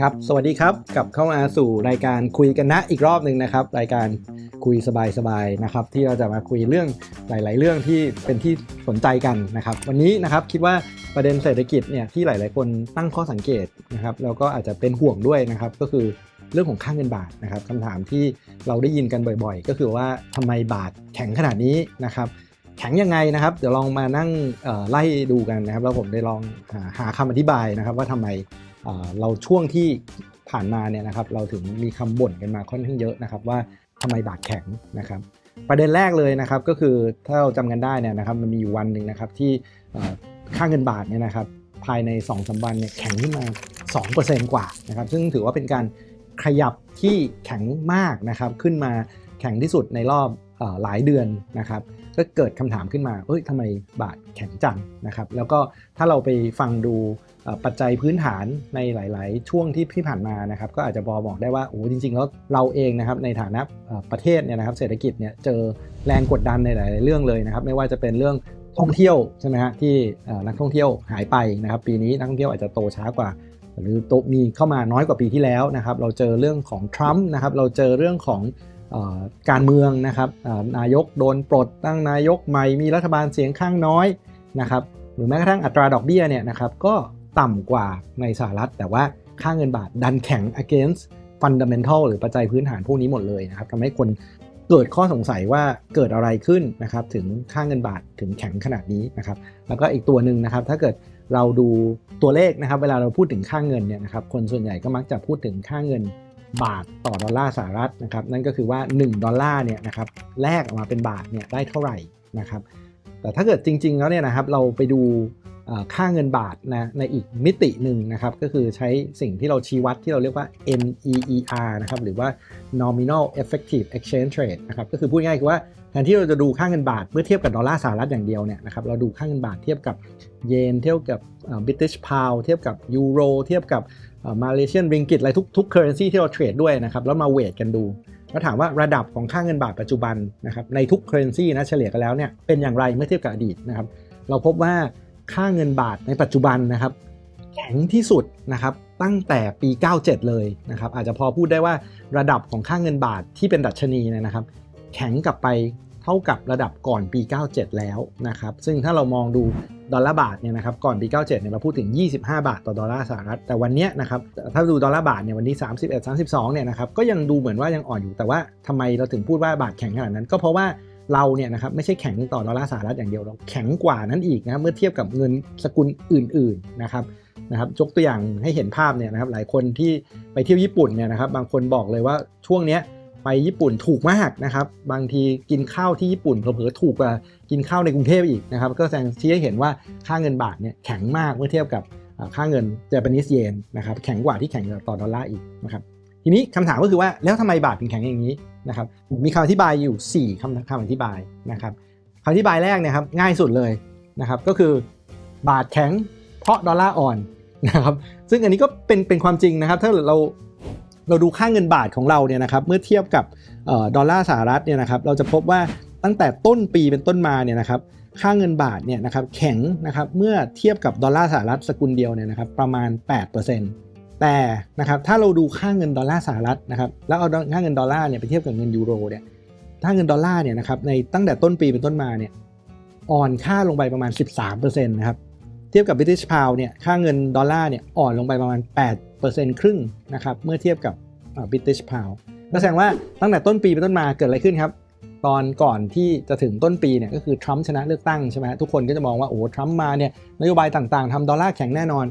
ครับสวัสดีครับกลับเข้ามาสู่รายการคุยกันนะอีกรอบหนึ่งนะครับ รายการคุยสบายๆนะครับ ที่เราจะมาคุยเรื่องหลาย ๆ เรื่องที่เป็นที่สนใจกันนะครับ วันนี้นะครับคิดว่าประเด็นเศรษฐกิจเนี่ยที่หลาย ๆ คนตั้งข้อสังเกตนะครับแล้วก็อาจจะเป็นห่วงด้วยนะครับก็คือเรื่องของค่าเงินบาทนะครับคำถามที่เราได้ยินกันบ่อย ๆ ก็คือว่าทำไมบาทแข็งขนาดนี้นะครับแข็งยังไงนะครับ เดี๋ยวลองมานั่งไล่ดูกันนะครับ แล้วผมได้ลองหาหาคำอธิบายนะครับ ว่าทำไม เราช่วงที่ผ่านมาเนี่ยนะครับเราถึงมีคำบ่นกันมาค่อนข้างเยอะนะครับว่าทำไมบาทแข็งนะครับประเด็นแรกเลยนะครับก็คือถ้าเราจำกันได้เนี่ยนะครับมันมีอยู่วันหนึ่งนะครับที่ค่าเงินบาทเนี่ยนะครับภายใน2อสวันเนี่ยแข็งขึ้นมา 2%กว่านะครับซึ่งถือว่าเป็นการขยับที่แข็งมากนะครับขึ้นมาแข็งที่สุดในรอบอหลายเดือนนะครับก็เกิดคำถามขึ้นมาเอ้ยทำไมบาทแข็งจังนะครับแล้วก็ถ้าเราไปฟังดู ปัจจัยพื้นฐานในหลาย ๆ ช่วงที่ที่ผ่านมานะครับก็อาจจะพอบอกได้ว่าโอ้จริง ๆ แล้วเราเองนะครับในฐานะประเทศเนี่ยนะครับเศรษฐกิจเนี่ยเจอแรงกดดันในหลาย ๆ เรื่องเลยนะครับไม่ว่าจะเป็นเรื่องท่องเที่ยวใช่ไหมฮะที่นักท่องเที่ยวหายไปนะครับปีนี้นักท่องเที่ยวอาจจะโตช้ากว่า หรือโตมีเข้ามาน้อยกว่าปีที่แล้วนะครับเราเจอเรื่องของทรัมป์นะครับเราเจอเรื่องของอการเมืองนะครับนายกโดนปลดตั้งนายกใหม่มีรัฐบาลเสียงข้างน้อยนะครับหรือแม้กระทั่งอัตราดอกเบี้ยเนี่ยนะครับก็ ต่ำกว่าในสหรัฐ แต่ว่าค่าเงินบาทดันแข็ง against fundamental หรือปัจจัยพื้นฐานพวกนี้หมดเลยนะครับทำให้คนเกิดข้อสงสัยว่าเกิดอะไรขึ้นนะครับถึงค่าเงินบาทถึงแข็งขนาดนี้นะครับแล้วก็อีกตัวหนึ่งนะครับถ้าเกิดเราดูตัวเลขนะครับเวลาเราพูดถึงค่าเงินเนี่ยนะครับคนส่วนใหญ่ก็มักจะพูดถึงค่าเงินบาทต่อดอลลาร์สหรัฐนะครับนั่นก็คือว่า 1 ดอลลาร์เนี่ยนะครับแลกออกมาเป็นบาทเนี่ยได้เท่าไหร่นะครับแต่ถ้าเกิดจริง ๆ แล้วเนี่ยนะครับเราไปดู ค่าเงินบาทนะในอีกมิติหนึ่งนะครับ ก็คือใช้สิ่งที่เราชี้วัดที่เราเรียกว่า NEER นะครับหรือว่า nominal effective exchange rate นะครับก็คือพูดง่ายๆคือว่าแทนที่เราจะดูค่าเงินบาทเมื่อเทียบกับดอลลาร์สหรัฐอย่างเดียวเนี่ยนะครับเราดูค่าเงินบาทเทียบกับเยนเทียบกับบิติชพาวเทียบกับยูโรเทียบกับมาเลเซียนริงกิตอะไรทุกทุก currency ที่เราเทรดด้วยนะครับแล้วมาเวทกันดูแล้วถามว่าระดับของค่าเงินบาทปัจจุบันนะครับในทุก currency นะเฉลี่ยกันแล้วเนี่ยเป็นอย่างไรเมื่อเทียบกับอดีตนะครับเราพบว่า ค่าเงินบาทในปัจจุบันนะครับ แข็งที่สุดนะครับตั้งแต่ปี 97 เลยนะครับอาจจะพอพูดได้ว่าระดับของค่าเงินบาทที่เป็นดัชนีนะครับ แข็งกลับไปเท่ากับระดับก่อนปี 97 แล้วนะครับ ซึ่งถ้าเรามองดูดอลลาร์บาทเนี่ยนะครับก่อนปี 97 เนี่ยเราพูดถึง 25 บาทต่อดอลลาร์สหรัฐแต่วันนี้นะครับถ้าดูดอลลาร์บาทเนี่ยวันนี้ 31 32 เนี่ยนะครับก็ยังดูเหมือนว่ายังอ่อนอยู่แต่ว่าทำไมเราถึงพูดว่าบาทแข็งขนาดนั้น ก็เพราะว่า เราเนี่ยนะครับไม่ใช่แข็งต่อดอลลาร์สหรัฐอย่างเดียวเราแข็งกว่านั้นอีกนะครับเมื่อเทียบกับเงินสกุลอื่นๆนะครับนะครับยกตัวอย่างให้เห็นภาพเนี่ยนะครับหลายคนที่ไปเที่ยวญี่ปุ่นเนี่ยนะครับบางคนบอกเลยว่าช่วงเนี้ยไปญี่ปุ่นถูกมากนะครับบางทีกินข้าวที่ญี่ปุ่นเผลอๆถูกกว่ากินข้าวในกรุงเทพอีกนะครับก็แสดงที่ให้เห็นว่าค่าเงินบาทเนี่ยแข็งมากเมื่อเทียบกับค่าเงินเจแปนิสเยนนะครับแข็งกว่าที่แข็งต่อดอลลาร์อีกนะครับทีนี้คำถามก็คือว่าแล้วทำไมบาทถึงแข็งอย่างนี้ นะครับมีคำอธิบายอยู่ 4คำคำอธิบายนะครับคำอธิบายแรกนะครับง่ายสุดเลยนะครับก็คือบาทแข็งเพราะดอลลาร์อ่อนนะครับซึ่งอันนี้ก็เป็นเป็นความจริงนะครับ ถ้าเราเราดูค่าเงินบาทของเราเนี่ยนะครับเมื่อเทียบกับออดอลลาร์สหรัฐเนี่ยนะครับเราจะพบว่าตั้งแต่ต้นปีเป็นต้นมาเนี่ยนะครับค่าเงินบาทเนี่ยนะครับแข็งนะครับเมื่อเทียบกับดอลลาร์สหรัฐสกุลเดียวเนี่ยนะครับประมาณ 8% แต่นะครับถ้าเราดูค่าเงินดอลลาร์สหรัฐนะครับแล้วเอาค่าเงินดอลลาร์เนี่ยไปเทียบกับเงินยูโรเนี่ยถ้าเงินดอลลาร์เนี่ยนะครับในตั้งแต่ต้นปีเป็นต้นมาเนี่ยอ่อนค่าลงไปประมาณ 13%นะครับเทียบกับ British Pound เนี่ยค่าเงินดอลลาร์เนี่ยอ่อนลงไปประมาณ 8%ครึ่งนะครับเมื่อเทียบกับ British Pound ก็แสดงว่าตั้งแต่ต้นปีเป็นต้นมาเกิดอะไรขึ้นครับตอนก่อนที่จะถึงต้นปีเนี่ยก็คือทรัมป์ชนะเลือกตั้งใช่ไหมทุกคนก็จะมองว่าโอ้ทรัมป์มาเนี่ยนโยบายต่างๆทำดอลลาร์แข็งแน่นอน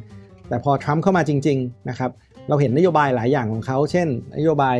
แต่พอทรัมป์เข้ามาจริงๆนะครับเราเห็นนโยบายหลายอย่างของเขา เช่น นโยบาย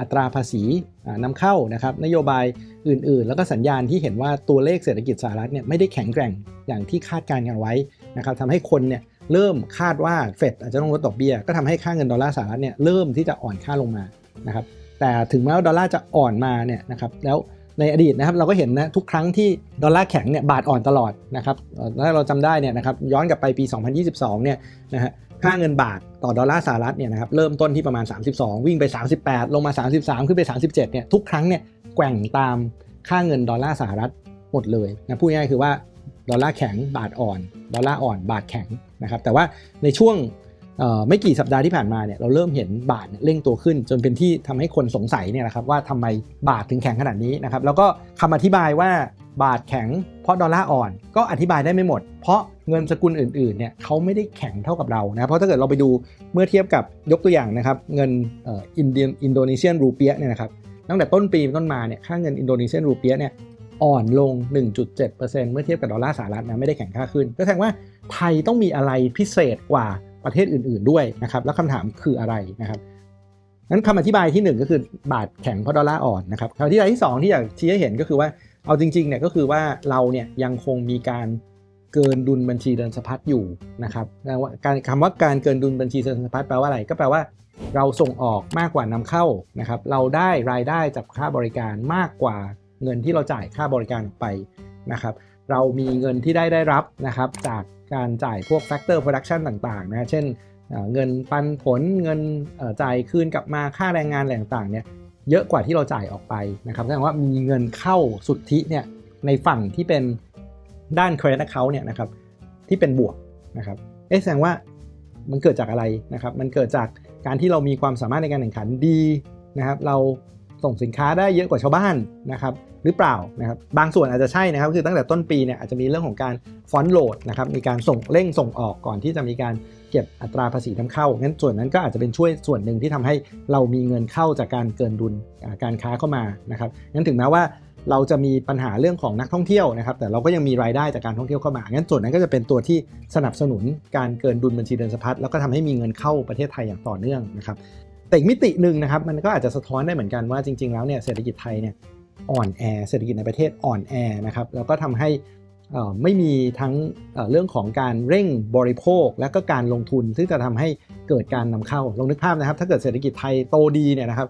อัตราภาษีอ่านำเข้านะครับนโยบายอื่นๆ แล้วก็สัญญาณที่เห็นว่าตัวเลขเศรษฐกิจสหรัฐเนี่ยไม่ได้แข็งแกร่งอย่างที่คาดการณ์กันไว้นะครับทำให้คนเนี่ยเริ่มคาดว่าเฟดอาจจะต้องลดดอกเบี้ย ก็ทำให้ค่าเงินดอลลาร์สหรัฐเนี่ยเริ่มที่จะอ่อนค่าลงมานะครับแต่ถึงแม้ว่าดอลลาร์จะอ่อนมาเนี่ยนะครับแล้ว ในอดีตนะครับเราก็เห็นนะทุกครั้งที่ดอลลาร์แข็งเนี่ยบาทอ่อนตลอดนะครับถ้าเราจำได้เนี่ยนะครับย้อนกลับไปปี 2022 เนี่ยนะฮะค่าเงินบาทต่อดอลลาร์สหรัฐเนี่ยนะครับเริ่มต้นที่ประมาณ 32 วิ่งไป 38 ลงมา 33 ขึ้นไป 37 เนี่ยทุกครั้งเนี่ยแกว่งตามค่าเงินดอลลาร์สหรัฐหมดเลยนะพูดง่ายๆคือว่าดอลลาร์แข็งบาทอ่อนดอลลาร์อ่อนบาทแข็งนะครับแต่ว่าในช่วง ไม่กี่สัปดาห์ที่ผ่านมาเนี่ยเราเริ่มเห็นบาทเร่งตัวขึ้น จนเป็นที่ทำให้คนสงสัยเนี่ยนะครับว่าทำไมบาทถึงแข็งขนาดนี้นะครับแล้วก็คำอธิบายว่าบาทแข็งเพราะดอลลาร์อ่อน ก็อธิบายได้ไม่หมด เพราะเงินสกุลอื่นๆเนี่ยเขาไม่ได้แข็งเท่ากับเรานะเพราะถ้าเกิดเราไปดูเมื่อเทียบกับยกตัวอย่างนะครับเงินอินเดียอินโดนีเซียนรูเปียเนี่ยนะครับตั้งแต่ต้นปีต้นมาเนี่ยค่าเงินอินโดนีเซียนรูเปียเนี่ยอ่อนลง 1.7%เมื่อเทียบกับดอลลาร์สหรัฐนะไม่ได้แข็งค่าขึ้น ก็แสดงว่าไทยต้องมีอะไรพิเศษกว่า ประเทศอื่น ๆด้วยนะครับแล้วคำถามคืออะไรนะครับนั้นคำอธิบายที่หนึ่งก็คือบาทแข็งเพราะดอลลาร์อ่อนนะครับคำอธิบายที่สองที่อยากชี้ให้เห็นก็คือว่าเอาจริงๆเนี่ยก็คือว่าเราเนี่ยยังคงมีการเกินดุลบัญชีเดินสะพัดอยู่นะครับแปลว่าการคำว่าการเกินดุลบัญชีเดินสะพัดแปลว่าอะไร ก็แปลว่าเราส่งออกมากกว่านำเข้านะครับเราได้รายได้จากค่าบริการมากกว่าเงินที่เราจ่ายค่าบริการออกไปนะครับเรามีเงินที่ได้ได้รับนะครับจาก การจ่ายพวก factor production ต่างๆนะเช่นเงินปันผลเงินจ่ายคืนกลับมาค่าแรงงานอะไรต่างๆเนี่ยเยอะกว่าที่เราจ่ายออกไปนะครับแสดงว่ามีเงินเข้าสุทธิเนี่ยในฝั่งที่เป็นด้าน credit account เนี่ยนะครับที่เป็นบวกนะครับเอ๊ะแสดงว่ามันเกิดจากอะไรนะครับ มันเกิดจากการที่เรามีความสามารถในการแข่งขันดีนะครับ เรา ส่งสินค้าได้เยอะกว่าชาวบ้านนะครับหรือเปล่านะครับบางส่วนอาจจะใช่นะครับคือตั้งแต่ต้นปีเนี่ยอาจจะมีเรื่องของการฟอนต์โหลดนะครับมีการส่งเร่งส่งออกก่อนที่จะมีการเก็บอัตราภาษีนำเข้างั้นส่วนนั้นก็อาจจะเป็นช่วยส่วนหนึ่งที่ทำให้เรามีเงินเข้าจากการเกินดุลการค้าเข้ามานะครับงั้นถึงแม้ว่าเราจะมีปัญหาเรื่องของนักท่องเที่ยวนะครับ แต่เราก็ยังมีรายได้จากการท่องเที่ยวเข้ามางั้นส่วนนั้นก็จะเป็นตัวที่สนับสนุนการเกินดุลบัญชีเดินสะพัดแล้วก็ทำให้มีเงินเข้าประเทศไทยอย่างต่อเนื่องนะครับ แต่อีกมิติหนึ่งนะครับมันก็อาจจะสะท้อนได้เหมือนกันว่าจริง ๆ แล้วเนี่ยเศรษฐกิจไทยเนี่ยอ่อนแอเศรษฐกิจในประเทศอ่อนแอนะครับแล้วก็ทำให้อ่อไม่มีทั้งเรื่องของการเร่งบริโภค และก็การลงทุนซึ่งจะทำให้เกิดการนำเข้าลองนึกภาพนะครับ ถ้าเกิดเศรษฐกิจไทยโตดีเนี่ยนะครับ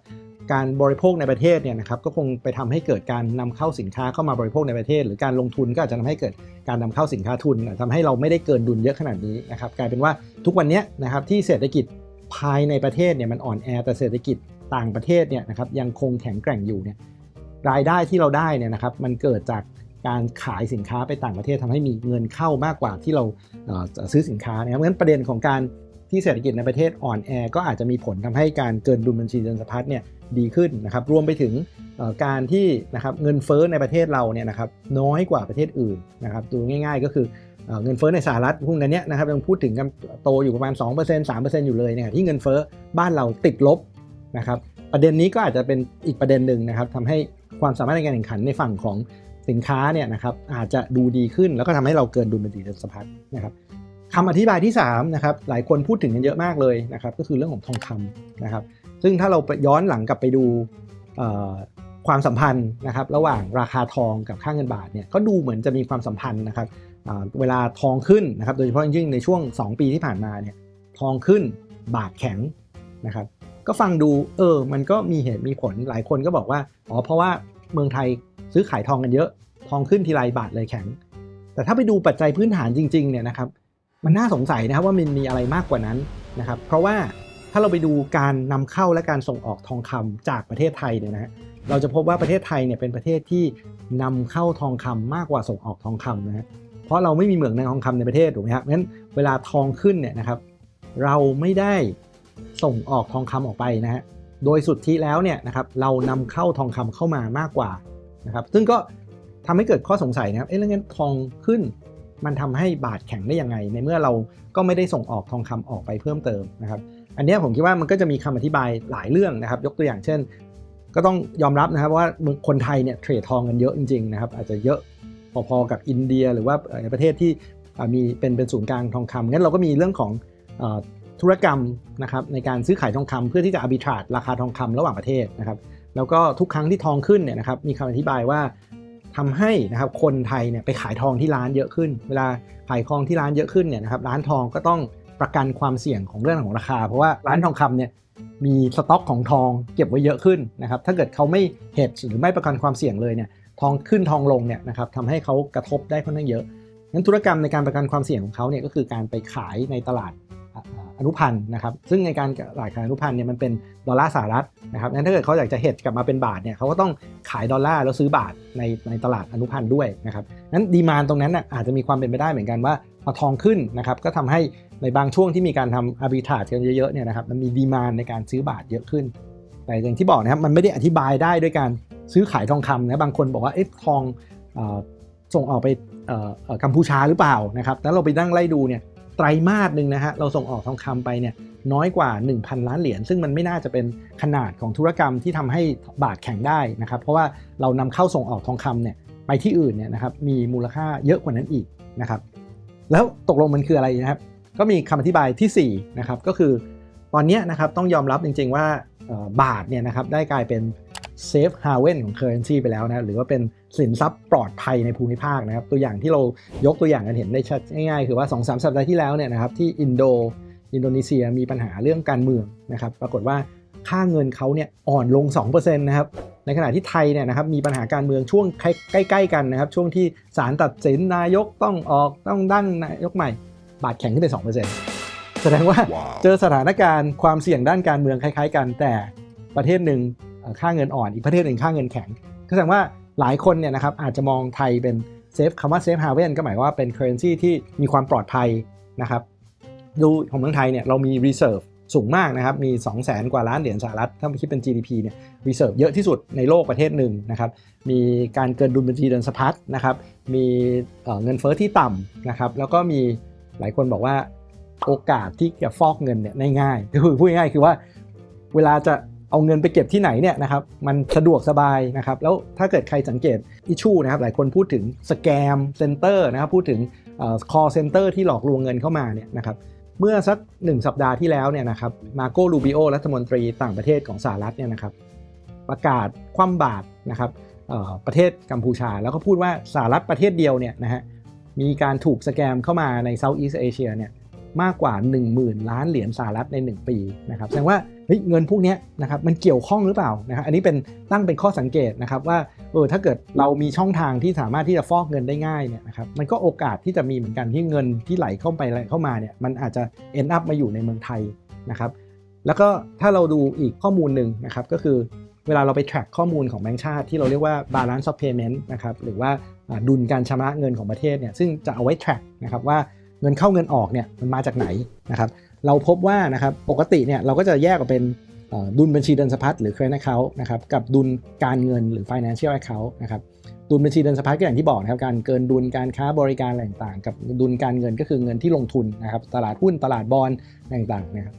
การบริโภคในประเทศเนี่ยนะครับก็คงไปทำให้เกิดการนำเข้าสินค้าเข้ามาบริโภคในประเทศ หรือการลงทุนก็อาจจะทำให้เกิดการนำเข้าสินค้าทุนทำให้เราไม่ได้เกินดุลเยอะขนาดนี้นะครับกลายเป็นว่าทุกวันนี้นะครับที่เศรษฐกิจ ภายในประเทศเนี่ยมันอ่อนแอแต่เศรษฐกิจต่างประเทศเนี่ยนะครับยังคงแข็งแกร่งอยู่เนี่ยรายได้ที่เราได้เนี่ยนะครับมันเกิดจากการขายสินค้าไปต่างประเทศทำให้มีเงินเข้ามากกว่าที่เราเซื้อสินค้านะครับเพราะฉะนั้นประเด็นของการที่เศรษฐกิจในประเทศอ่อนแอก็อาจจะมีผลทำให้การเกินดุลบัญชีเงินสะพัดเนี่ยดีขึ้นนะครับรวมไปถึงการที่นะครับเงินเฟ้อในประเทศเราเนี่ยนะครับน้อยกว่าประเทศอื่นนะครับดูง่าย ๆ ก็คือ เเงินเฟ้อในสหรัฐพวกนั้นเนี่ยนะครับยังพูดถึงกันโตอยู่ประมาณ 2% 3%อยู่เลยเนี่ยที่เงินเฟ้อบ้านเราติดลบนะครับประเด็นนี้ก็อาจจะเป็นอีกประเด็นหนึ่งนะครับทำให้ความสามารถในการแข่งขันในฝั่งของสินค้าเนี่ยนะครับอาจจะดูดีขึ้นแล้วก็ทำให้เราเกินดุลบัญชีเดินสะพัดนะครับคำอธิบายที่3นะครับหลายคนพูดถึงกันเยอะมากเลยนะครับก็คือเรื่องของทองคำนะครับซึ่งถ้าเราย้อนหลังกลับไปดู ความสัมพันธ์นะครับระหว่างราคาทองกับค่าเงินบาทเนี่ยก็ดูเหมือนจะมีความสัมพันธ์นะครับเวลาทองขึ้นนะครับโดยเฉพาะยิ่งในช่วง 2 ปีที่ผ่านมาเนี่ยทองขึ้นบาทแข็งนะครับก็ฟังดูเออมันก็มีเหตุมีผลหลายคนก็บอกว่าอ๋อเพราะว่าเมืองไทยซื้อขายทองกันเยอะ ทองขึ้นทีไรบาทเลยแข็ง แต่ถ้าไปดูปัจจัยพื้นฐานจริงๆเนี่ยนะครับมันน่าสงสัยนะครับว่ามันมีอะไรมากกว่านั้นนะครับเพราะว่าถ้าเราไปดูการนำเข้าและการส่งออกทองคำจากประเทศไทยเนี่ยนะฮะ เราจะพบว่าประเทศไทยเนี่ยเป็นประเทศที่นำเข้าทองคำมากกว่าส่งออกทองคำนะฮะเพราะเราไม่มีเหมืองในทองคำในประเทศถูกไหมครับงั้นเวลาทองขึ้นเนี่ยนะครับ เราไม่ได้ส่งออกทองคำออกไปนะฮะโดยสุดทธิแล้วเนี่ยนะครับเรานำเข้าทองคำเข้ามามากกว่านะครับ ซึ่งก็ทำให้เกิดข้อสงสัยนะครับเอ๊ะแล้วงั้นทองขึ้นมันทำให้บาทแข็งได้ยังไง ในเมื่อเราก็ไม่ได้ส่งออกทองคำออกไปเพิ่มเติมนะครับ อันนี้ผมคิดว่ามันก็จะมีคำอธิบายหลายเรื่องนะครับ ยกตัวอย่างเช่น ก็ต้องยอมรับนะครับว่าคนไทยเนี่ยเทรดทองกันเยอะจริงๆนะครับอาจจะเยอะพอๆกับอินเดีย หรือว่าในประเทศที่มีเป็นเป็นศูนย์กลางทองคำงั้นเราก็มีเรื่องของอธุรกรรมนะครับในการซื้อขายทองคำเพื่อที่จะ arbitrage ราคาทองคำระหว่างประเทศนะครับแล้วก็ทุกครั้งที่ทองขึ้นเนี่ยนะครับมีคำอธิบายว่าทำให้นะครับคนไทยเนี่ยไปขายทองที่ร้านเยอะขึ้น เวลาขายทองที่ร้านเยอะขึ้นเนี่ยนะครับร้านทองก็ต้อง ประกันความเสี่ยงของเรื่องของราคา เพราะว่าร้านทองคำเนี่ยมีสต็อกของทองเก็บไว้เยอะขึ้นนะครับถ้าเกิดเขาไม่เฮดหรือไม่ประกันความเสี่ยงเลยเนี่ยทองขึ้นทองลงเนี่ยนะครับทำให้เขากระทบได้ค่อนข้างเยอะงั้นธุรกรรมในการประกันความเสี่ยงของเขาเนี่ยก็คือการไปขายในตลาดอนุพันธ์นะครับซึ่งในการตลาดขายอนุพันธ์เนี่ยมันเป็นดอลลาร์สหรัฐนะครับงั้นถ้าเกิดเขาอยากจะเฮดกลับมาเป็นบาทเนี่ยเขาก็ต้องขายดอลลาร์แล้วซื้อบาทในในตลาดอนุพันธ์ด้วยนะครับนั้นดีมานตรงนั้นน่ะอาจจะมีความเป็นไปได้เหมือนกันว่าพอทองขึ้นนะครับก็ทำให้ ในบางช่วงที่มีการทำ arbitrage กันเยอะๆเนี่ยนะครับมันมีดีมานในการซื้อบาทเยอะขึ้น แต่อย่างที่บอกนะครับมันไม่ได้อธิบายได้ด้วยการซื้อขายทองคำนะบางคนบอกว่าเอ๊ะทองอส่งออกไปกัมพูชาหรือเปล่านะครับแล้วเราไปนั่งไล่ดูเนี่ยไตรมาสหนึ่งนะฮะเราส่งออกทองคำไปเนี่ยน้อยกว่า 1,000 ล้านเหรียญซึ่งมันไม่น่าจะเป็นขนาดของธุรกรรมที่ทำให้บาทแข็งได้นะครับเพราะว่าเรานำเข้าส่งออกทองคำเนี่ยไปที่อื่นเนี่ยนะครับมีมูลค่าเยอะกว่านั้นอีกนะครับแล้วตกลงมันคืออะไรนะครับ ก็มีคำอธิบายที่4นะครับก็คือตอนนี้นะครับต้องยอมรับจริงๆว่าบาทเนี่ยนะครับได้กลายเป็นเซฟฮาเวนของ Currency ไปแล้วนะหรือว่าเป็นสินทรัพย์ปลอดภัยในภูมิภาคนะครับ ตัวอย่างที่เรายกตัวอย่างกันเห็นได้ชัดง่ายๆ คือว่า 2-3 สัปดาห์ที่แล้วเนี่ยนะครับที่อินโดอินโดนีเซียมีปัญหาเรื่องการเมืองนะครับปรากฏว่าค่าเงินเขาเนี่ยอ่อนลง 2%นะครับในขณะที่ไทยเนี่ยนะครับมีปัญหาการเมืองช่วงใกล้ๆกันนะครับช่วงที่ศาลตัดสินนายกต้องออกต้องตั้งนายกใหม่ บาทแข็งขึ้นไป2%แสดงว่าเจอสถานการณ์ความเสี่ยงด้านการเมืองคล้ายๆ กัน แต่ประเทศหนึ่งเอ่อค่าเงินอ่อนอีกประเทศหนึ่งค่าเงินแข็งก็แสดงว่าหลายคนเนี่ยนะครับอาจจะมองไทยเป็นเซฟคำว่าเซฟฮาเว่นก็หมายความว่าเป็น currency ที่มีความปลอดภัยนะครับดูของเมืองไทยเนี่ยเรามี reserve สูงมากนะครับ มี 2 0 0แสนกว่าล้านเหรียญสหรัฐ ถ้าคิดเป็น GDP เนี่ย reserve เยอะที่สุดในโลกประเทศหนึ่งนะครับ มีการเกินดุลบัญชีเดินสะพัดนะครับ มีเอ่อเงินเฟ้อที่ต่ำนะครับ แล้วก็มี หลายคนบอกว่าโอกาสที่จะฟอกเงินเนี่ยง่ายๆคือพูดง่ายๆคือว่า เวลาจะเอาเงินไปเก็บที่ไหนเนี่ยนะครับมันสะดวกสบายนะครับแล้วถ้าเกิดใครสังเกตอิชูนะครับหลายคนพูดถึงสแกมเซ็นเตอร์นะครับพูดถึงคอเซ็นเตอร์ที่หลอกลวงเงินเข้ามาเนี่ยนะครับเมื่อสัก 1 สัปดาห์ที่แล้วเนี่ยนะครับมาโกลูบิโอรัฐมนตรีต่างประเทศของสหรัฐเนี่ยนะครับประกาศคว่ำบาตรนะครับประเทศกัมพูชา แล้วก็พูดว่าสหรัฐประเทศเดียวเนี่ยนะฮะ มีการถูกสแกมเข้ามาในเซาท์อีสเอเชียเนี่ยมากกว่า 10,000 ล้านเหรียญสหรัฐใน 1 ปีนะครับแสดงว่าเงินพวกนี้นะครับมันเกี่ยวข้องหรือเปล่านะครับอันนี้เป็นตั้งเป็นข้อสังเกตนะครับว่าเออถ้าเกิดเรามีช่องทางที่สามารถที่จะฟอกเงินได้ง่ายเนี่ยนะครับมันก็โอกาสที่จะมีเหมือนกันที่เงินที่ไหลเข้าไปไหลเข้ามาเนี่ยมันอาจจะ end up มาอยู่ในเมืองไทยนะครับแล้วก็ถ้าเราดูอีกข้อมูลหนึ่งนะครับก็คือ เวลาเราไป track ข้อมูลของแบงก์ชาติ ที่เราเรียกว่า balance of payment นะครับหรือว่าดุลการชำระเงินของประเทศเนี่ยซึ่งจะเอาไว้ track นะครับว่าเงินเข้าเงินออกเนี่ยมันมาจากไหนนะครับเราพบว่านะครับปกติเนี่ยเราก็จะแยกออกเป็นดุลบัญชีเดินสะพัดหรือ current account นะครับกับดุลการเงินหรือ financial account นะครับดุลบัญชีเดินสะพัดก็อย่างที่บอกนะครับการเกินดุลการค้าบริการอะไรต่างๆ กับดุลการเงินก็คือเงินที่ลงทุนนะครับตลาดหุ้นตลาดบอลต่างๆนะครับ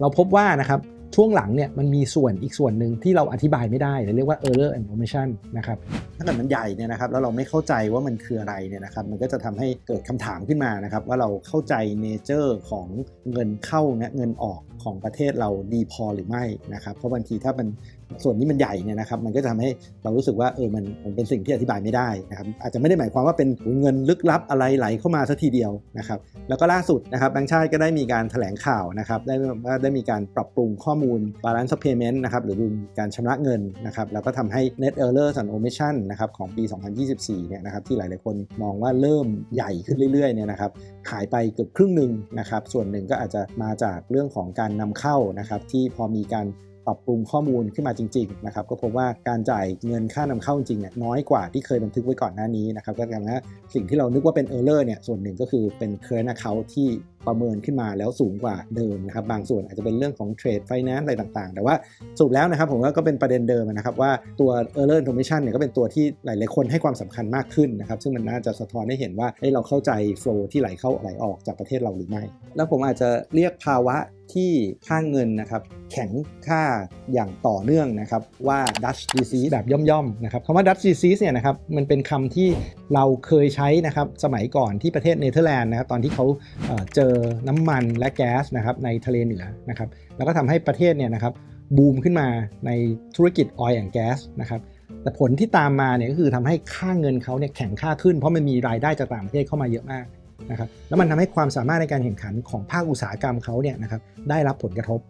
เราพบว่านะครับ ช่วงหลังเนี่ยมันมีส่วนอีกส่วนหนึ่งที่เราอธิบายไม่ได้เรียกว่า error information นะครับถ้าเกิดมันใหญ่เนี่ยนะครับแล้วเราไม่เข้าใจว่ามันคืออะไรเนี่ยนะครับมันก็จะทำให้เกิดคำถามขึ้นมานะครับว่าเราเข้าใจเนเจอร์ของเงินเข้านะเงินออกของประเทศเราดีพอหรือไม่นะครับเพราะบางทีถ้ามัน ส่วนนี้มันใหญ่เนี่ยนะครับมันก็จะทำให้เรารู้สึกว่าเออมันมันเป็นสิ่งที่อธิบายไม่ได้นะครับอาจจะไม่ได้หมายความว่าเป็นเงินลึกลับอะไรไหลเข้ามาสัทีเดียวนะครับแล้วก็ล่าสุดนะครับแบงก์ชาติก็ได้มีการแถลงข่าวนะครับได้ว่าได้มีการปรับปรุงข้อมูล balance of payment นะครับหรือดุลการชำระเงินนะครับแล้วก็ทำให้ net error and omission นะครับของปี 2024 เนี่ยนะครับที่หลายๆคนมองว่าเริ่มใหญ่ขึ้นเรื่อยๆเนี่ยนะครับหายไปเกือบครึ่งหนึ่งนะครับส่วนหนึ่งก็อาจจะมาจากเรื่องของการนำเข้านะครับที่พอมีการ ปรับปรุงข้อมูลขึ้นมาจริงๆนะครับก็พบว่าการจ่ายเงินค่านำเข้าจริงเนี่ยน้อยกว่าที่เคยบันทึกไว้ก่อนหน้านี้นะครับก็แปลว่าสิ่งที่เรานึกว่าเป็นเออร์เนี่ยส่วนหนึ่งก็คือเป็น current account ที่ ประเมินขึ้นมาแล้วสูงกว่าเดิมนะครับบางส่วนอาจจะเป็นเรื่องของ trade finance อะไรต่างๆ แต่ว่าสรุปแล้วนะครับผมว่าก็เป็นประเด็นเดิมนะครับว่าตัว error information เนี่ยก็เป็นตัวที่หลายๆคนให้ความสำคัญมากขึ้นนะครับซึ่งมันน่าจะสะท้อนให้เห็นว่าเเราเข้าใจ flow ที่ไหลเข้าไหลออกจากประเทศเราหรือไม่ แล้วผมอาจจะเรียกภาวะที่ค่าเงินนะครับแข็งค่าอย่างต่อเนื่องนะครับว่า Dutch disease แบบย่อมๆนะครับคำว่า Dutch disease เนี่ยนะครับมันเป็นคำที่เราเคยใช้นะครับสมัยก่อนที่ประเทศเนเธอร์แลนด์นะครับตอนที่เขาเอ่อเจอน้ำมันและแก๊สนะครับในทะเลเหนือนะครับแล้วก็ทำให้ประเทศเนี่ยนะครับบูมขึ้นมาในธุรกิจ oil and gas นะครับแต่ผลที่ตามมาเนี่ยก็คือทำให้ค่าเงินเขาเนี่ยแข็งค่าขึ้น เพราะมันมีรายได้จากต่างประเทศเข้ามาเยอะมากนะครับแล้วมันทำให้ความสามารถในการแข่งขันของภาคอุตสาหกรรมเขาเนี่ยนะครับได้รับผลกระทบ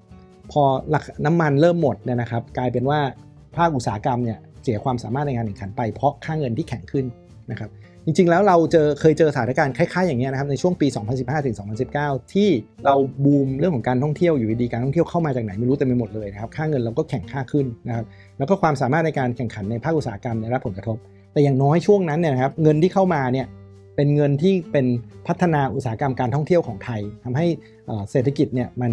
พอหลักน้ำมันเริ่มหมดเนี่ยนะครับกลายเป็นว่าภาคอุตสาหกรรมเนี่ยเสียความสามารถในการแข่งขันไปเพราะค่าเงินที่แข็งขึ้นนะครับ จริงๆ แล้วเราเจอเคยเจอสถานการณ์คล้ายๆอย่างนี้นะครับในช่วงปี 2015ถึง2019 ที่เราบูมเรื่องของการท่องเที่ยวอยู่ดีการท่องเที่ยวเข้ามาจากไหนไม่รู้เต็มไปหมดเลยนะครับค่าเงินเราก็แข่งค่าขึ้นนะครับแล้วก็ความสามารถในการแข่งขันในภาคอุตสาหกรรมได้รับผลกระทบ แต่อย่างน้อยช่วงนั้นเนี่ยนะครับเงินที่เข้ามาเนี่ยเป็นเงินที่เป็นพัฒนาอุตสาหกรรมการท่องเที่ยวของไทยทำให้เศรษฐกิจเนี่ยมัน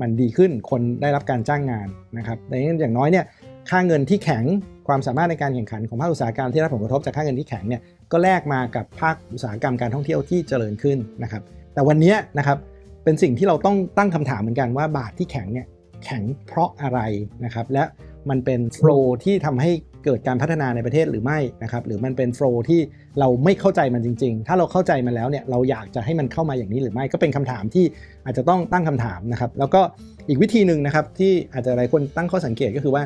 มันดีขึ้นคนได้รับการจ้างงานนะครับดังนั้นอย่างน้อยเนี่ยค่าเงินที่แข็งความสามารถในการแข่งขันของภาคอุตสาหกรรมที่รับผลกระทบจากค่าเงินที่แข็งเนี่ย ก็แลกมากับภาคอุตสาหกรรมการท่องเที่ยวที่เจริญขึ้นนะครับแต่วันนี้นะครับเป็นสิ่งที่เราต้องตั้งคำถามเหมือนกันว่าบาทที่แข็งเนี่ยแข็งเพราะอะไรนะครับและมันเป็นโฟลที่ทำให้เกิดการพัฒนาในประเทศหรือไม่นะครับหรือมันเป็นโฟลที่เราไม่เข้าใจมันจริง ๆ ถ้าเราเข้าใจมันแล้วเนี่ยเราอยากจะให้มันเข้ามาอย่างนี้หรือไม่ก็เป็นคำถามที่อาจจะต้องตั้งคำถามนะครับแล้วก็อีกวิธีหนึ่งนะครับที่อาจจะหลายคนตั้งข้อสังเกตก็คือว่า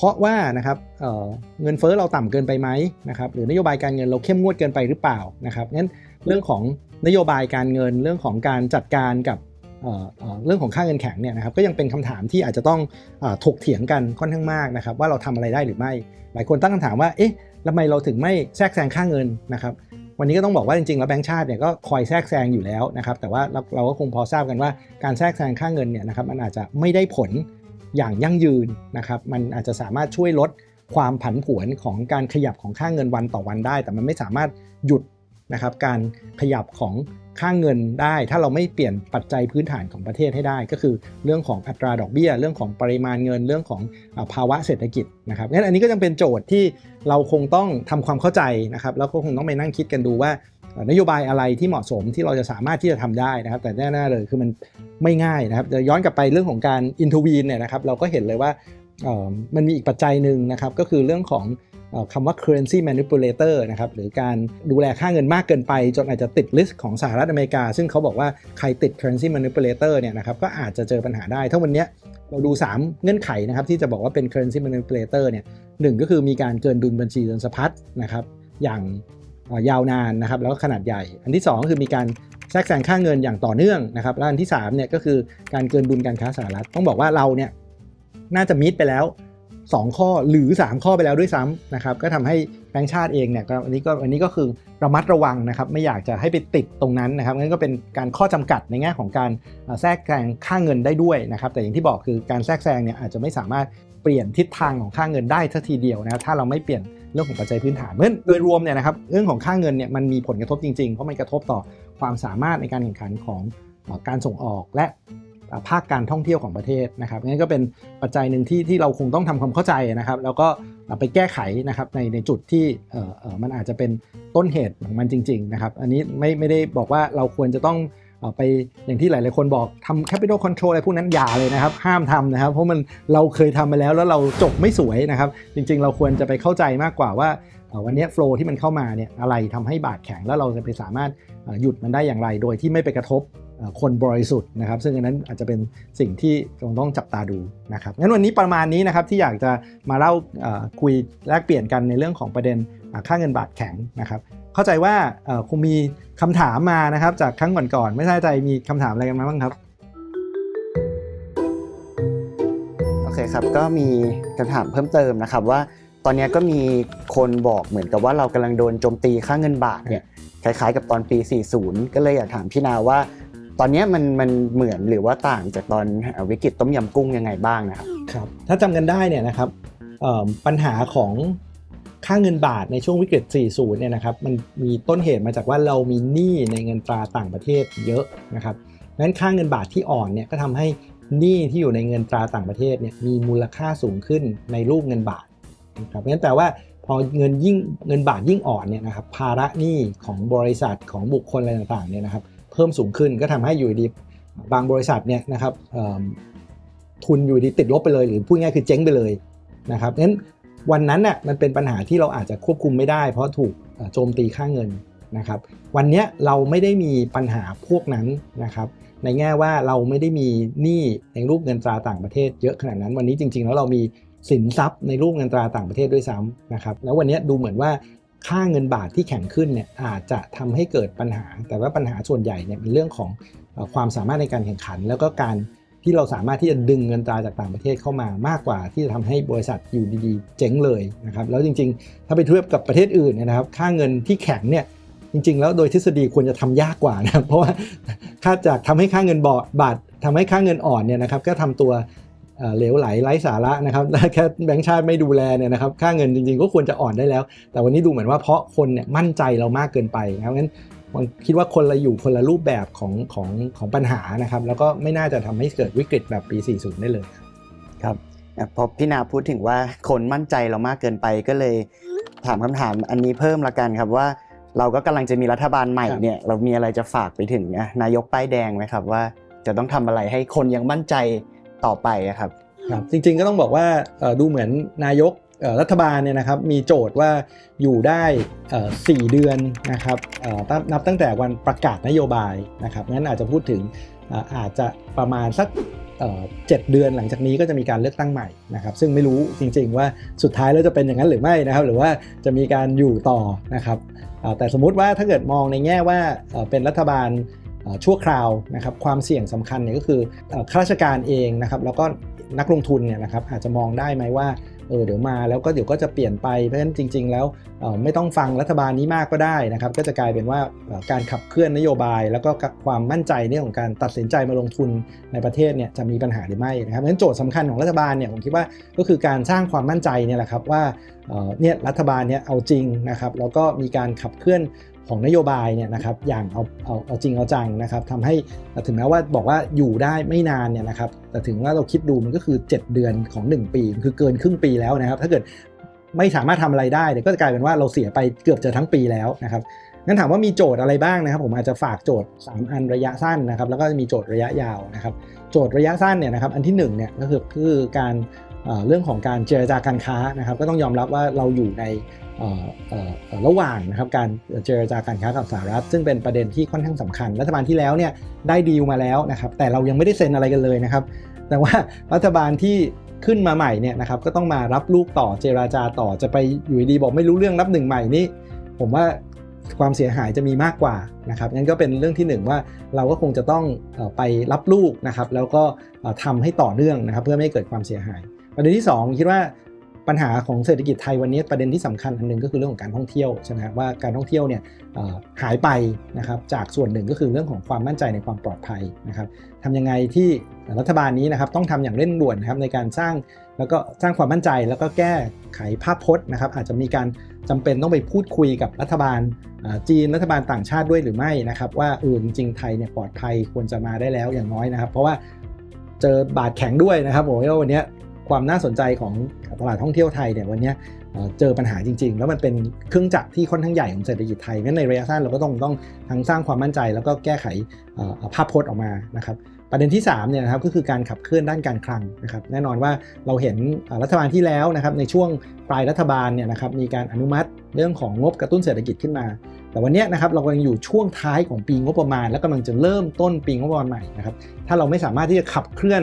เพราะว่านะครับเเงินเฟ้อเราต่ำเกินไปไหมนะครับหรือนโยบายการเงินเราเข้มงวดเกินไปหรือเปล่านะครับงั้นเรื่องของนโยบายการเงินเรื่องของการจัดการกับเเเรื่องของค่าเงินแข็งเนี่ยนะครับก็ยังเป็นคำถามที่อาจจะต้องอถกเถียงกันค่อนข้างมากนะครับว่าเราทำอะไรได้หรือไม่ หลายคนตั้งคำถามว่าเอ๊ะทำไมเราถึงไม่แทรกแซงค่าเงินนะครับวันนี้ก็ต้องบอกว่าจริงๆแล้วแบงก์ชาติเนี่ยก็คอยแทรกแซงอยู่แล้วนะครับแต่ว่าเราก็คงพอทราบกันว่าการแทรกแซงค่าเงินเนี่ยนะครับมันอาจจะไม่ได้ผล อย่างยั่งยืนนะครับมันอาจจะสามารถช่วยลดความผันผวนของการขยับของค่าเงินวันต่อวันได้ แต่มันไม่สามารถหยุดนะครับการขยับของค่าเงินได้ ถ้าเราไม่เปลี่ยนปัจจัยพื้นฐานของประเทศให้ได้ ก็คือเรื่องของอัตราดอกเบี้ย เรื่องของปริมาณเงินเรื่องของภาวะเศรษฐกิจนะครับงั้นอันนี้ก็ยังเป็นโจทย์ที่เราคงต้องทำความเข้าใจนะครับแล้วก็คงต้องไปนั่งคิดกันดูว่า นโยบายอะไรที่เหมาะสมที่เราจะสามารถที่จะทำได้นะครับ แต่แน่ๆเลยคือมันไม่ง่ายนะครับจะย้อนกลับไปเรื่องของการอินทวีนเนี่ยนะครับเราก็เห็นเลยว่ามันมีอีกปัจจัยหนึ่งนะครับก็คือเรื่องของอคำว่า currency manipulator นะครับหรือการดูแลค่าเงินมากเกินไป จนอาจจะติดลิสต์ของสหรัฐอเมริกา ซึ่งเขาบอกว่าใครติด currency manipulator เนี่ยนะครับก็อาจจะเจอปัญหาได้ ถ้าวันนี้เราดู 3 เงื่อนไขนะครับที่จะบอกว่าเป็น currency manipulator เนี่ยหนึ่งก็คือมีการเกินดุลบัญชีเงินสะพัดนะครับอย่าง ยาวนานนะครับแล้วก็ขนาดใหญ่ อันที่2ก็คือมีการแทรกแซงค่าเงินอย่างต่อเนื่องนะครับและอันที่3เนี่ยก็คือการเกินดุลการค้าสหรัฐต้องบอกว่าเราเนี่ยน่าจะมิดไปแล้ว 2 ข้อหรือ 3 ข้อไปแล้วด้วยซ้ำนะครับก็ทำให้แบงก์ชาติเองเนี่ยอันนี้ก็อันนี้ก็คือ ระมัดระวังนะครับไม่อยากจะให้ไปติดตรงนั้นนะครับงั้นก็เป็นการข้อจำกัดในแง่ของการแทรกแซงค่าเงินได้ด้วยนะครับแต่อย่างที่บอกคือการแทรกแซงเนี่ยอาจจะไม่สามารถเปลี่ยนทิศทางของค่าเงินได้ทัทีเดียวนะครับถ้าเราไม่เปลี่ยนเรื่องของปัจจัยพื้นฐานเพราะฉะนั้นโดยรวมเนี่ยนะครับเรื่องของค่าเงินเนี่ยมันมีผลกระทบจริงๆเพราะมันกระทบต่อความสามารถในการแข่งขันของการส่งออกและ ภาคการท่องเที่ยวของประเทศนะครับงั้นก็เป็นปัจจัยหนึ่งที่ที่เราคงต้องทำความเข้าใจนะครับ แล้วก็ไปแก้ไขนะครับในในจุดที่มันอาจจะเป็นต้นเหตุของมันจริงๆนะครับอันนี้ไม่ไม่ได้บอกว่าเราควรจะต้องไปอย่างที่หลาย ๆ คนบอกทำ capital control อะไรพวกนั้นอย่าเลยนะครับ ห้ามทำนะครับ เพราะมันเราเคยทำมาแล้วแล้วเราจบไม่สวยนะครับ จริง ๆ เราควรจะไปเข้าใจมากกว่าว่าวันนี้ flow ที่มันเข้ามาเนี่ยอะไรทำให้บาทแข็งแล้วเราจะไปสามารถหยุดมันได้อย่างไร โดยที่ไม่ไปกระทบ คนบริสุทธิ์นะครับ ซึ่งอันนั้นอาจจะเป็นสิ่งที่คงต้องจับตาดูนะครับงั้นวันนี้ประมาณนี้นะครับที่อยากจะมาเล่าคุยแลกเปลี่ยนกันในเรื่องของประเด็นค่าเงินบาทแข็งนะครับเข้าใจว่าคงมีคำถามมานะครับจากครั้งก่อนๆไม่แน่ใจมีคำถามอะไรกันมาบ้างครับโอเคครับก็มีคำถามเพิ่มเติมนะครับว่าตอนนี้ก็มีคนบอกเหมือนกับว่าเรากำลังโดนโจมตีค่าเงินบาทเนี่ยคล้ายๆกับตอนปี 40 ก็เลยอยากถามพี่นาว่า ตอนนี้มันมันเหมือนหรือว่าต่างจากตอนวิกฤตต้มยำกุ้งยังไงบ้างนะครับ ครับถ้าจำกันได้เนี่ยนะครับเอ่อปัญหาของค่าเงินบาทในช่วงวิกฤต 40 เนี่ยนะครับมันมีต้นเหตุมาจากว่าเรามีหนี้ในเงินตราต่างประเทศเยอะนะครับนั้นค่าเงินบาทที่อ่อนเนี่ยก็ทำให้หนี้ที่อยู่ในเงินตราต่างประเทศเนี่ยมีมูลค่าสูงขึ้นในรูปเงินบาทนะครับเพราะฉะนั้นแต่ว่าพอเงินยิ่งเงินบาทยิ่งอ่อนเนี่ยนะครับภาระหนี้ของบริษัทของบุคคลอะไรต่างๆเนี่ยนะครับ เพิ่มสูงขึ้นก็ทำให้อยู่ดีบางบริษัทเนี่ยนะครับทุนอยู่ดีติดลบไปเลยหรือพูดง่ายคือเจ๊งไปเลยนะครับงั้นวันนั้นน่ะมันเป็นปัญหาที่เราอาจจะควบคุมไม่ได้ เพราะถูกโจมตีค่าเงินนะครับ วันนี้เราไม่ได้มีปัญหาพวกนั้นนะครับ ในแง่ว่าเราไม่ได้มีหนี้ในรูปเงินตราต่างประเทศเยอะขนาดนั้น วันนี้จริง ๆ แล้วเรามีสินทรัพย์ในรูปเงินตราต่างประเทศด้วยซ้ำนะครับ แล้ววันนี้ดูเหมือนว่า ค่าเงินบาทที่แข็งขึ้นเนี่ยอาจจะทำให้เกิดปัญหา แต่ว่าปัญหาส่วนใหญ่เนี่ยเป็นเรื่องของความสามารถในการแข่งขัน แล้วก็การที่เราสามารถที่จะดึงเงินตราจากต่างประเทศเข้ามามากกว่าที่จะทำให้บริษัทอยู่ดีๆ เจ๊งเลยนะครับแล้วจริงๆ ถ้าไปเทียบกับประเทศอื่นเนยนะครับ ค่าเงินที่แข็งเนี่ยจริง ๆ แล้วโดยทฤษฎีควรจะทำยากกว่านะเพราะว่าค่าจากทำให้ค่าเงินบาทบาททำให้ค่าเงินอ่อนเนี่ยนะครับก็ทำตัว เออเหลวไหลไร้สาระนะครับแค่แบงค์ชาติไม่ดูแลเนี่ยนะครับค่าเงินจริงๆก็ควรจะอ่อนได้แล้ว แต่วันนี้ดูเหมือนว่าเพราะคนเนี่ยมั่นใจเรามากเกินไปนะครับงั้นผมคิดว่าคนละอยู่คนละรูปแบบของของของปัญหานะครับแล้วก็ไม่น่าจะทำให้เกิดวิกฤตแบบปี 40 ได้เลยครับพอพี่นาพูดถึงว่าคนมั่นใจเรามากเกินไปก็เลยถามคำถามอันนี้เพิ่มละกันครับว่าเราก็กำลังจะมีรัฐบาลใหม่เนี่ยเรามีอะไรจะฝากไปถึงนายกป้ายแดงไหมครับว่าจะต้องทำอะไรให้คนยังมั่นใจ ต่อไปอะครับครับจริงๆก็ต้องบอกว่าดูเหมือนนายกรัฐบาลเนี่ยนะครับมีโจทย์ว่าอยู่ได้เอ่อสี่เดือนนะครับนับตั้งแต่วันประกาศนโยบายนะครับงั้นอาจจะพูดถึงอาจจะประมาณสักเอ่อเจ็ดเดือนหลังจากนี้ก็จะมีการเลือกตั้งใหม่นะครับ ซึ่งไม่รู้จริงๆว่าสุดท้ายแล้วจะเป็นอย่างนั้นหรือไม่นะครับ หรือว่าจะมีการอยู่ต่อนะครับแต่สมมุติว่าถ้าเกิดมองในแง่ว่าเป็นรัฐบาล ชั่วคราวนะครับความเสี่ยงสำคัญเนี่ยก็คือข้าราชการเองนะครับแล้วก็นักลงทุนเนี่ยนะครับอาจจะมองได้ไหมว่าเออเดี๋ยวมาแล้วก็เดี๋ยวก็จะเปลี่ยนไปเพราะฉะนั้นจริง ๆ แล้วออไม่ต้องฟังรัฐบาลนี้มากก็ได้นะครับก็จะกลายเป็นว่าออการขับเคลื่อนนโยบาย แล้วก็ความมั่นใจในเรื่องของการตัดสินใจมาลงทุนในประเทศเนี่ยจะมีปัญหาหรือไม่นะครับเพราะฉะนั้นโจทย์สำคัญของรัฐบาลเนี่ยผมคิดว่าก็คือการสร้างความมั่นใจเนี่ยแหละครับว่าเนี่ยรัฐบาลเนี่ยเอาจริงนะครับแล้วก็มีการขับเคลื่อน ของนโยบายเนี่ยนะครับอย่างเอาเอาเอาจริงเอาจังนะครับทำให้ถึงแม้ว่าบอกว่าอยู่ได้ไม่นานเนี่ยนะครับแต่ถึงว่าเราคิดดูมันก็คือ 7 เดือนของ 1 ปี คือเกินครึ่งปีแล้วนะครับ ถ้าเกิดไม่สามารถทำอะไรได้เนี่ยก็จะกลายเป็นว่าเราเสียไปเกือบจะทั้งปีแล้วนะครับงั้นถามว่ามีโจทย์อะไรบ้างนะครับ ผมอาจจะฝากโจทย์ 3 อันระยะสั้นนะครับ แล้วก็มีโจทย์ระยะยาวนะครับ โจทย์ระยะสั้นเนี่ยนะครับ อันที่1เนี่ยก็คือคือการ เรื่องของการเจรจาการค้านะครับก็ต้องยอมรับว่าเราอยู่ในระหว่างนะครับการเจรจาการค้ากับสหรัฐ ซึ่งเป็นประเด็นที่ค่อนข้างสำคัญ รัฐบาลที่แล้วเนี่ยได้ดีลมาแล้วนะครับแต่เรายังไม่ได้เซ็นอะไรกันเลยนะครับ แต่ว่ารัฐบาลที่ขึ้นมาใหม่เนี่ยนะครับก็ต้องมารับลูกต่อเจราจาต่อจะไปอยู่ดีบอกไม่รู้เรื่องรับหนึ่งใหม่นี่ผมว่าความเสียหายจะมีมากกว่านะครับงั้นก็เป็นเรื่องที่หนึ่งว่าเราก็คงจะต้องไปรับลูกนะครับแล้วก็เอ่อทำให้ต่อเนื่องนะครับเพื่อไม่ให้เกิดความเสียหาย ประเด็นที่สองคิดว่าปัญหาของเศรษฐกิจไทยวันนี้ประเด็นที่สำคัญอันหนึงก็คือเรื่องของการท่องเที่ยวใช่ไหมว่าการท่องเที่ยวเนี่ยหายไปนะครับจากส่วนหนึ่งก็คือเรื่องของความมั่นใจในความปลอดภัยนะครับทำยังไงที่รัฐบาลนี้นะครับต้องทำอย่างเร่งด่วนนะครับในการสร้างแล้วก็สร้างความมั่นใจแล้วก็แก้ไขภาพพจน์นะครับอาจจะมีการจำเป็นต้องไปพูดคุยกับรัฐบาลจีนรัฐบาลต่างชาติด้วยหรือไม่นะครับว่าเออจริงไทยเนี่ยปลอดภัยควรจะมาได้แล้วอย่างน้อยนะครับ เพราะว่าเจอบาดแข็งด้วยนะครับผมว่าวันนี้ ความน่าสนใจของตลาดท่องเที่ยวไทยเนี่ยวันนี้เจอปัญหาจริง ๆ แล้วมันเป็นเครื่องจักรที่ค่อนข้างใหญ่ของเศรษฐกิจไทยงั้นในระยะสั้นเราก็ต้องต้องทั้งสร้างความมั่นใจแล้วก็แก้ไขภาพพจน์ออกมานะครับประเด็นที่3เนี่ยนะครับก็คือการขับเคลื่อนด้านการคลังนะครับแน่นอนว่าเราเห็นรัฐบาลที่แล้วนะครับในช่วงปลายรัฐบาลเนี่ยนะครับมีการอนุมัติเรื่องของงบกระตุ้นเศรษฐกิจขึ้นมา แต่วันนี้นะครับเรากำลังอยู่ช่วงท้ายของปีงบประมาณ และกำลังจะเริ่มต้นปีงบประมาณใหม่นะครับถ้าเราไม่สามารถที่จะขับเคลื่อน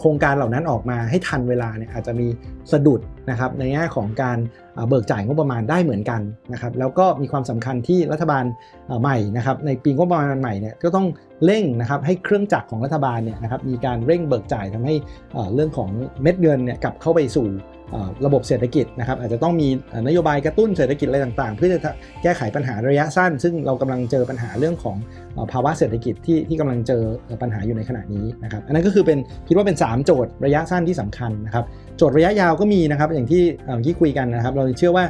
โครงการเหล่านั้นออกมาให้ทันเวลาเนี่ยอาจจะมีสะดุดนะครับในแง่ของการ เบิกจ่ายงบประมาณได้เหมือนกันนะครับแล้วก็มีความสำคัญที่รัฐบาลใหม่นะครับในปีงบประมาณใหม่เนี่ยก็ต้องเร่งนะครับให้เครื่องจักรของรัฐบาลเนี่ยนะครับมีการเร่งเบิกจ่ายทำให้เอ่อเรื่องของเม็ดเงินเนี่ยกลับเข้าไปสู่ระบบเศรษฐกิจนะครับอาจจะต้องมีนโยบายกระตุ้นเศรษฐกิจอะไรต่างๆ เพื่อจะแก้ไขปัญหาระยะสั้น ซึ่งเรากำลังเจอปัญหาเรื่องของภาวะเศรษฐกิจที่ที่กำลังเจอปัญหาอยู่ในขณะนี้นะครับอันนั้นก็คือเป็นคิดว่าเป็น 3 โจทย์ระยะสั้นที่สำคัญนะครับ จทย์ระยะยาวก็มีนะครับอย่างที่เอ่อที่คุยกันนะครับ เราเชื่อว่า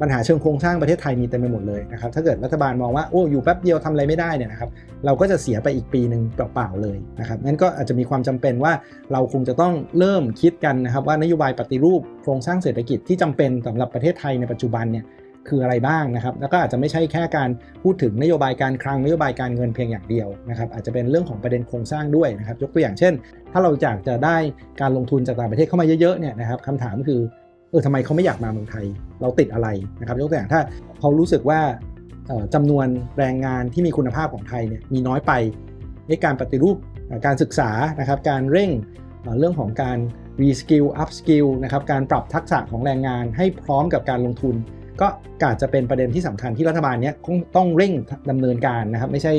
ปัญหาเชิงโครงสร้างประเทศไทยมีเต็มไปหมดเลยนะครับถ้าเกิดรัฐบาลมองว่าโอ้อยู่แป๊บเดียวทำอะไรไม่ได้เนี่ยนะครับเราก็จะเสียไปอีกปีหนึ่งเปล่าๆเลยนะครับนั้นก็อาจจะมีความจำเป็นว่าเราคงจะต้องเริ่มคิดกันนะครับว่านโยบายปฏิรูปโครงสร้างเศรษฐกิจที่จำเป็นสำหรับประเทศไทยในปัจจุบันเนี่ย คืออะไรบ้างนะครับ แล้วก็อาจจะไม่ใช่แค่การพูดถึงนโยบายการคลังนโยบายการเงินเพียงอย่างเดียวนะครับ อาจจะเป็นเรื่องของประเด็นโครงสร้างด้วยนะครับ ยกตัวอย่างเช่น ถ้าเราอยากจะได้การลงทุนจากต่างประเทศเข้ามาเยอะๆเนี่ยนะครับคำถามคือเออทำไมเขาไม่อยากมาเมืองไทย เราติดอะไรนะครับ ยกตัวอย่างถ้าเขารู้สึกว่าเอ่อจำนวนแรงงานที่มีคุณภาพของไทยเนี่ยมีน้อยไปในการปฏิรูปการศึกษานะครับ การเร่งเอ่อเรื่องของการ reskill upskill นะครับการปรับทักษะของแรงงานให้พร้อมกับการลงทุน ก็อาจจะเป็นประเด็นที่สำคัญที่รัฐบาลเนี้ยคงต้องเร่งดำเนินการนะครับ ไม่ใช่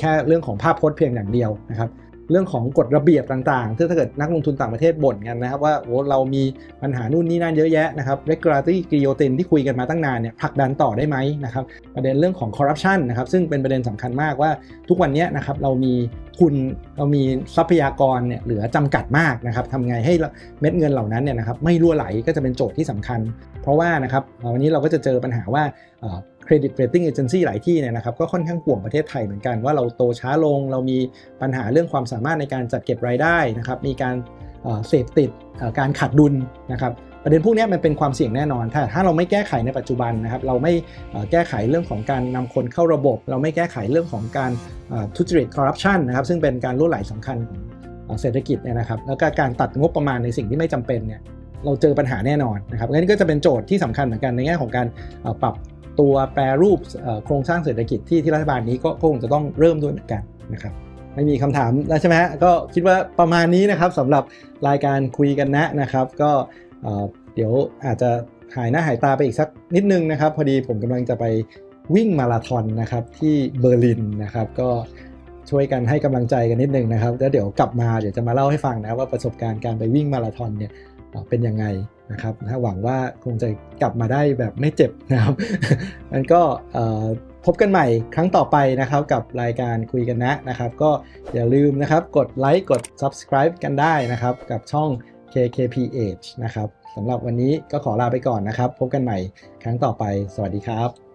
แค่เรื่องของภาพพจน์เพียงอย่างเดียวนะครับเรื่องของกฎระเบียบต่างๆ ถ้าเกิดนักลงทุนต่างประเทศบ่นกันนะครับว่าโอ้เรามีปัญหานู่นนี่นั่นเยอะแยะนะครับ regulatory guillotine ที่คุยกันมาตั้งนานเนี่ยผลักดันต่อได้ไหมนะครับ ประเด็นเรื่องของ corruption นะครับซึ่งเป็นประเด็นสำคัญมากว่าทุกวันนี้นะครับเรามี ทุนเรามีทรัพยากรเนี่ยเหลือจำกัดมากนะครับทำไงให้เม็ดเงินเหล่านั้นเนี่ยนะครับไม่รั่วไหลก็จะเป็นโจทย์ที่สำคัญ เพราะว่านะครับวันนี้เราก็จะเจอปัญหาว่าเครดิตเรตติ้งเอเจนซี่หลายที่เนี่ยนะครับก็ค่อนข้างห่วงประเทศไทยเหมือนกันว่าเราโตช้าลง เรามีปัญหาเรื่องความสามารถในการจัดเก็บรายได้นะครับมีการเสพติดการขาดดุลนะครับ ประเด็นพวกนี้มันเป็นความเสี่ยงแน่นอน ถ้าถ้าเราไม่แก้ไขในปัจจุบันนะครับ เราไม่แก้ไขเรื่องของการนำคนเข้าระบบ เราไม่แก้ไขเรื่องของการทุจริตคอร์รัปชันนะครับ ซึ่งเป็นการรั่วไหลสำคัญของเศรษฐกิจเนี่ยนะครับ แล้วก็การตัดงบประมาณในสิ่งที่ไม่จำเป็นเนี่ย เราเจอปัญหาแน่นอนนะครับงั้นก็จะเป็นโจทย์ที่สำคัญเหมือนกันในแง่ของการปรับตัวแปรรูปโครงสร้างเศรษฐกิจที่ที่รัฐบาลนี้ก็คงจะต้องเริ่มด้วยเหมือนกันนะครับไม่มีคำถามแล้วใช่ไหมก็คิดว่าประมาณนี้นะครับสำหรับรายการคุยกันนะนะครับ ก็ เเดี๋ยวอาจจะหายหน้าหายตาไปอีกสักนิดนึงนะครับ พอดีผมกำลังจะไปวิ่งมาราธอนนะครับที่เบอร์ลินนะครับก็ช่วยกันให้กำลังใจกันนิดนึงนะครับแล้วเดี๋ยวกลับมาเดี๋ยวจะมาเล่าให้ฟังนะว่าประสบการณ์การไปวิ่งมาราธอนเนี่ยเป็นยังไงนะครับหวังว่าคงจะกลับมาได้แบบไม่เจ็บนะครับงั้นก็พบกันใหม่ครั้งต่อไปนะครับกับรายการคุยกันนะนะครับ ก็อย่าลืมนะครับกดไลค์กด subscribe กันได้นะครับ กับช่อง KKPH นะครับ สำหรับวันนี้ก็ขอลาไปก่อนนะครับ พบกันใหม่ครั้งต่อไป สวัสดีครับ